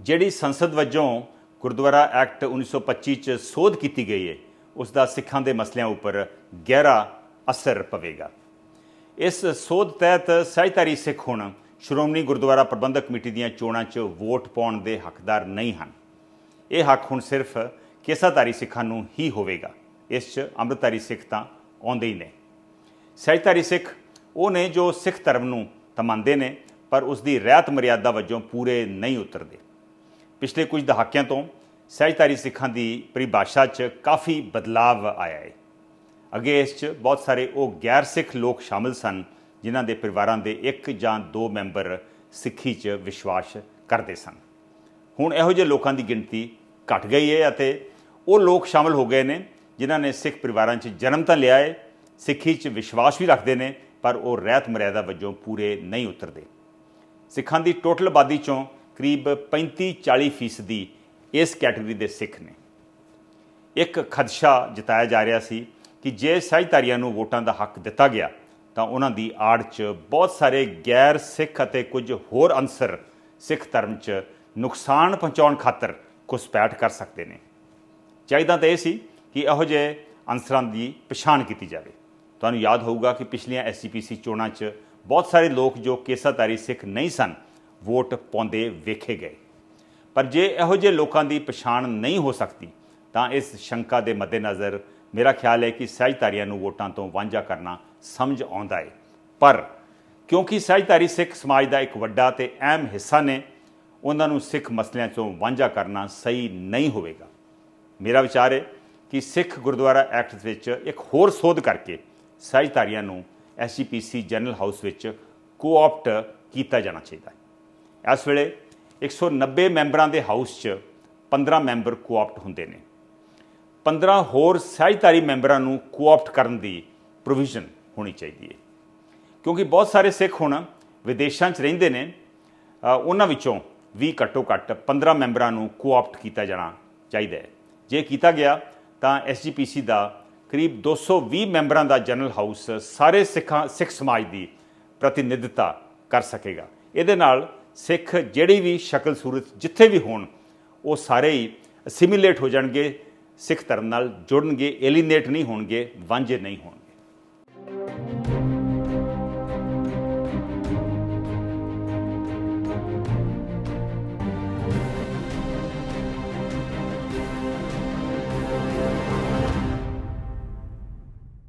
ਜਿਹੜੀ ਸੰਸਦ ਵੱਜੋਂ ਗੁਰਦੁਆਰਾ ਐਕਟ 1925 ਚ ਸੋਧ ਕੀਤੀ ਗਈ ਹੈ ਉਸ ਦਾ ਸਿੱਖਾਂ ਦੇ ਮਸਲਿਆਂ ਉੱਪਰ ਗਹਿਰਾ ਅਸਰ ਪਵੇਗਾ। ਇਸ ਸੋਧ ਤਹਿਤ ਸਹਿਜਧਾਰੀ ਸਿੱਖ ਹੁਣ ਸ਼੍ਰੋਮਣੀ ਗੁਰਦੁਆਰਾ ਪ੍ਰਬੰਧਕ ਕਮੇਟੀ ਦੀਆਂ ਚੋਣਾਂ 'ਚ ਵੋਟ ਪਾਉਣ ਦੇ ਹੱਕਦਾਰ ਨਹੀਂ ਹਨ। ਇਹ ਹੱਕ ਹੁਣ ਸਿਰਫ ਕੇਸਾਧਾਰੀ ਸਿੱਖਾਂ ਨੂੰ ਹੀ ਹੋਵੇਗਾ। ਇਸ 'ਚ ਅੰਮ੍ਰਿਤਧਾਰੀ ਸਿੱਖ ਤਾਂ ਆਉਂਦੇ ਹੀ ਨੇ। ਸਹਿਜਧਾਰੀ ਸਿੱਖ ਉਹ ਨੇ ਜੋ ਸਿੱਖ ਧਰਮ ਨੂੰ ਤਾਂ ਨੇ, ਪਰ ਉਸ ਦੀ ਰਹਿਤ ਮਰਿਆਦਾ ਵਜੋਂ ਪੂਰੇ ਨਹੀਂ ਉਤਰਦੇ। ਪਿਛਲੇ ਕੁਝ ਦਹਾਕਿਆਂ ਤੋਂ ਸਹਿਜਧਾਰੀ ਸਿੱਖਾਂ ਦੀ ਪਰਿਭਾਸ਼ਾ 'ਚ ਕਾਫੀ ਬਦਲਾਵ ਆਇਆ ਹੈ। ਅੱਗੇ ਇਸ 'ਚ ਬਹੁਤ ਸਾਰੇ ਉਹ ਗੈਰ ਸਿੱਖ ਲੋਕ ਸ਼ਾਮਲ ਸਨ, ਜਿਨ੍ਹਾਂ ਦੇ ਪਰਿਵਾਰਾਂ ਦੇ ਇੱਕ ਜਾਂ ਦੋ ਮੈਂਬਰ ਸਿੱਖੀ 'ਚ ਵਿਸ਼ਵਾਸ ਕਰਦੇ ਸਨ। ਹੁਣ ਇਹੋ ਜਿਹੇ ਲੋਕਾਂ ਦੀ ਗਿਣਤੀ ਘਟ ਗਈ ਹੈ ਅਤੇ ਉਹ ਲੋਕ ਸ਼ਾਮਲ ਹੋ ਗਏ ਨੇ, ਜਿਨ੍ਹਾਂ ਨੇ ਸਿੱਖ ਪਰਿਵਾਰਾਂ 'ਚ ਜਨਮ ਤਾਂ ਲਿਆ ਹੈ, ਸਿੱਖੀ 'ਚ ਵਿਸ਼ਵਾਸ ਵੀ ਰੱਖਦੇ ਨੇ, ਪਰ ਉਹ ਰਹਿਤ ਮਰਿਆਦਾ ਵਜੋਂ ਪੂਰੇ ਨਹੀਂ ਉਤਰਦੇ। ਸਿੱਖਾਂ ਦੀ ਟੋਟਲ ਆਬਾਦੀ ਚੋਂ ਕਰੀਬ 35-40 ਫੀਸਦੀ ਇਸ ਕੈਟਾਗਰੀ ਦੇ ਸਿੱਖ ਨੇ। ਇੱਕ ਖਦਸ਼ਾ ਜਤਾਇਆ ਜਾ ਰਿਹਾ ਸੀ ਕਿ ਜੇ ਸਹਿਜਧਾਰੀਆਂ ਨੂੰ ਵੋਟਾਂ ਦਾ ਹੱਕ ਦਿੱਤਾ ਗਿਆ, ਤਾਂ ਉਹਨਾਂ ਦੀ ਆੜ 'ਚ ਬਹੁਤ ਸਾਰੇ ਗੈਰ ਸਿੱਖ ਅਤੇ ਕੁਝ ਹੋਰ ਅੰਸਰ ਸਿੱਖ ਧਰਮ 'ਚ ਨੁਕਸਾਨ ਪਹੁੰਚਾਉਣ ਖਾਤਰ ਘੁਸਪੈਠ ਕਰ ਸਕਦੇ ਨੇ। ਚਾਹੀਦਾ ਤਾਂ ਇਹ ਸੀ ਕਿ ਇਹੋ ਜਿਹੇ ਅੰਸਰਾਂ ਦੀ ਪਛਾਣ ਕੀਤੀ ਜਾਵੇ। ਤੁਹਾਨੂੰ ਯਾਦ ਹੋਊਗਾ ਕਿ ਪਿਛਲੀਆਂ ਐਸਜੀਪੀਸੀ ਚੋਣਾਂ 'ਚ ਬਹੁਤ ਸਾਰੇ ਲੋਕ ਜੋ ਕੇਸਾਧਾਰੀ ਸਿੱਖ ਨਹੀਂ ਸਨ ਵੋਟ ਪਾਉਂਦੇ ਵੇਖੇ ਗਏ। ਪਰ ਜੇ ਇਹੋ ਜਿਹੇ ਲੋਕਾਂ ਦੀ ਪਛਾਣ ਨਹੀਂ ਹੋ ਸਕਦੀ, ਤਾਂ ਇਸ ਸ਼ੰਕਾ ਦੇ ਮੱਦੇਨਜ਼ਰ ਮੇਰਾ ਖਿਆਲ ਹੈ ਕਿ ਸਹਿਜਧਾਰੀਆਂ ਨੂੰ ਵੋਟਾਂ ਤੋਂ ਵਾਂਝਾ ਕਰਨਾ ਸਮਝ ਆਉਂਦਾ ਹੈ। ਪਰ ਕਿਉਂਕਿ ਸਹਿਜਧਾਰੀ ਸਿੱਖ ਸਮਾਜ ਦਾ ਇੱਕ ਵੱਡਾ ਤੇ ਅਹਿਮ ਹਿੱਸਾ ਨੇ, ਉਹਨਾਂ ਨੂੰ ਸਿੱਖ ਮਸਲਿਆਂ ਤੋਂ ਵਾਂਝਾ ਕਰਨਾ ਸਹੀ ਨਹੀਂ ਹੋਵੇਗਾ। ਮੇਰਾ ਵਿਚਾਰ ਹੈ ਕਿ ਸਿੱਖ ਗੁਰਦੁਆਰਾ ਐਕਟ ਵਿੱਚ ਇੱਕ ਹੋਰ ਸੋਧ ਕਰਕੇ ਸਹਿਜਧਾਰੀਆਂ ਨੂੰ ਐਸਜੀਪੀਸੀ ਜਨਰਲ ਹਾਊਸ ਵਿੱਚ ਕੋਆਪਟ ਕੀਤਾ ਜਾਣਾ ਚਾਹੀਦਾ ਹੈ। ਇਸ ਵੇਲੇ 190 ਮੈਂਬਰਾਂ ਦੇ ਹਾਊਸ 'ਚ 15 ਮੈਂਬਰ ਕੋਆਪਟ ਹੁੰਦੇ ਨੇ। 15 ਹੋਰ ਸਹਿਜਧਾਰੀ ਮੈਂਬਰਾਂ ਨੂੰ ਕੋਆਪਟ ਕਰਨ ਦੀ ਪ੍ਰੋਵੀਜ਼ਨ ਹੋਣੀ ਚਾਹੀਦੀ ਹੈ। ਕਿਉਂਕਿ ਬਹੁਤ ਸਾਰੇ ਸਿੱਖ ਹੁਣ ਵਿਦੇਸ਼ਾਂ 'ਚ ਰਹਿੰਦੇ ਨੇ ਉਹਨਾਂ ਵਿੱਚੋਂ ਵੀ ਘੱਟੋ ਘੱਟ 15 ਮੈਂਬਰਾਂ ਨੂੰ ਕੋਆਪਟ ਕੀਤਾ ਜਾਣਾ ਚਾਹੀਦਾ ਹੈ। ਜੇ ਕੀਤਾ ਗਿਆ ਤਾਂ ਐਸਜੀਪੀਸੀ ਦਾ ਕਰੀਬ 220 ਮੈਂਬਰਾਂ ਦਾ ਜਨਰਲ ਹਾਊਸ ਸਾਰੇ ਸਿੱਖਾਂ, ਸਿੱਖ ਸਮਾਜ ਦੀ ਪ੍ਰਤੀਨਿਧਤਾ ਕਰ ਸਕੇਗਾ। ਇਹਦੇ ਨਾਲ ਸਿੱਖ ਜਿਹੜੀ ਵੀ ਸ਼ਕਲ ਸੂਰਤ ਜਿੱਥੇ ਵੀ ਹੋਣ, ਉਹ ਸਾਰੇ ਹੀ ਅਸਿਮੀਲੇਟ ਹੋ ਜਾਣਗੇ, ਸਿੱਖ ਧਰਮ ਨਾਲ ਜੁੜਨਗੇ ਐਲੀਨੇਟ ਨਹੀਂ ਹੋਣਗੇ, ਵਾਂਝੇ ਨਹੀਂ ਹੋਣਗੇ।